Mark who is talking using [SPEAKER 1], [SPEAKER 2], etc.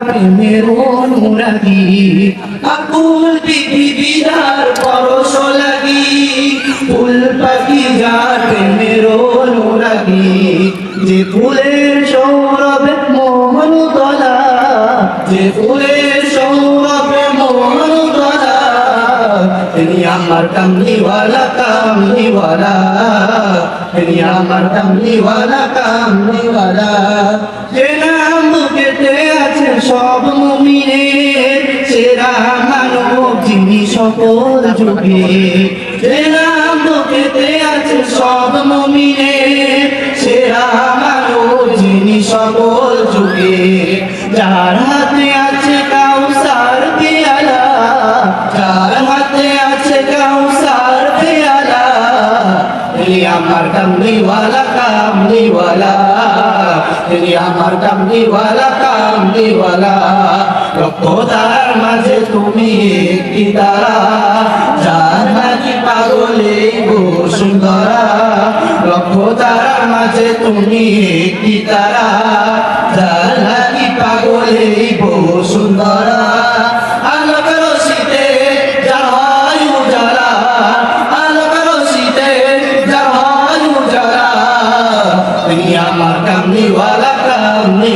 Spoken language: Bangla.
[SPEAKER 1] প্রেমের অনুরাগী, আকুল পরশ লাগি। ফুল পাখি যার প্রেমের অনুরাগী, যে ফুলের সৌরভে মোহন তলা যে ফুলের তিনি আমার কামলিওয়ালা কামলিওয়ালা। তিনি আমার কামলিওয়ালা কামলিওয়ালা। যে নাম বুকেতে আছে সব মুমিনের সেরা মানব যিনি সকল যুগে। যে নাম বুকেতে আছে সব মুমিনের সেরা মানব যিনি সকল যুগে। যার তিনি আমার কামলিওয়ালা কামলিওয়ালা। তিনি আমার কামলিওয়ালা কামলিওয়ালা। লক্ষ তার মাঝে তুমি একটি তারা, যার পাগলে গো সুন্দরা। লক্ষ তারার মাঝে তুমি একটি তারা কামনিওয়ালা কামনি